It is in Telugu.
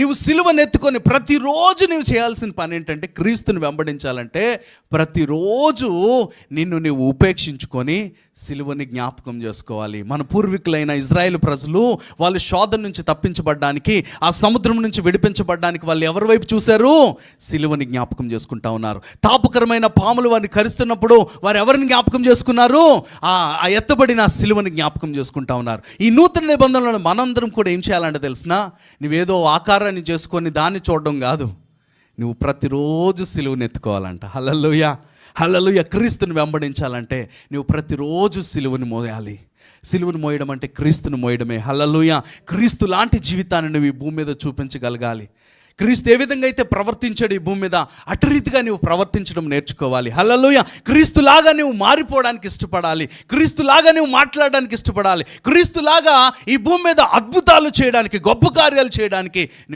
నీవు సిలువనెత్తుకొని ప్రతిరోజు నువ్వు చేయాల్సిన పని ఏంటంటే క్రీస్తుని వెంబడించాలంటే ప్రతిరోజు నిన్ను నీవు ఉపేక్షించుకొని సిలువని జ్ఞాపకం చేసుకోవాలి. మన పూర్వీకులైన ఇజ్రాయెల్ ప్రజలు వాళ్ళు శోధన నుంచి తప్పించబడ్డానికి ఆ సముద్రం నుంచి విడిపించబడ్డానికి వాళ్ళు ఎవరి వైపు చూశారు? సిలువని జ్ఞాపకం చేసుకుంటా ఉన్నారు. తాపకరమైన పాములు వారిని కరుస్తున్నప్పుడు వారు ఎవరిని జ్ఞాపకం చేసుకున్నారు? ఆ ఆ ఎత్తబడిన సిలువని జ్ఞాపకం చేసుకుంటా ఉన్నారు. ఈ నూతన నిబంధనలను మనందరం కూడా ఏం చేయాలంటే తెలిసిన? నువ్వేదో ఆధారాన్ని చేసుకొని దాన్ని చూడడం కాదు. నువ్వు ప్రతిరోజు సిలువను ఎత్తుకోవాలంట. హలలుయ హలలుయ క్రీస్తుని వెంబడించాలంటే నువ్వు ప్రతిరోజు సిలువని మోయాలి. సిలువను మోయడం అంటే క్రీస్తును మోయడమే. హలలుయ క్రీస్తు లాంటి జీవితాన్ని నువ్వు ఈ భూమి మీద చూపించగలగాలి. క్రీస్తు ఏ విధంగా అయితే ప్రవర్తించాడు ఈ భూమి మీద అటు రీతిగా నువ్వు ప్రవర్తించడం నేర్చుకోవాలి. హల్లెలూయ. క్రీస్తులాగా నువ్వు మారిపోవడానికి ఇష్టపడాలి. క్రీస్తులాగా నువ్వు మాట్లాడడానికి ఇష్టపడాలి. క్రీస్తులాగా ఈ భూమి మీద అద్భుతాలు చేయడానికి గొప్ప కార్యాలు చేయడానికి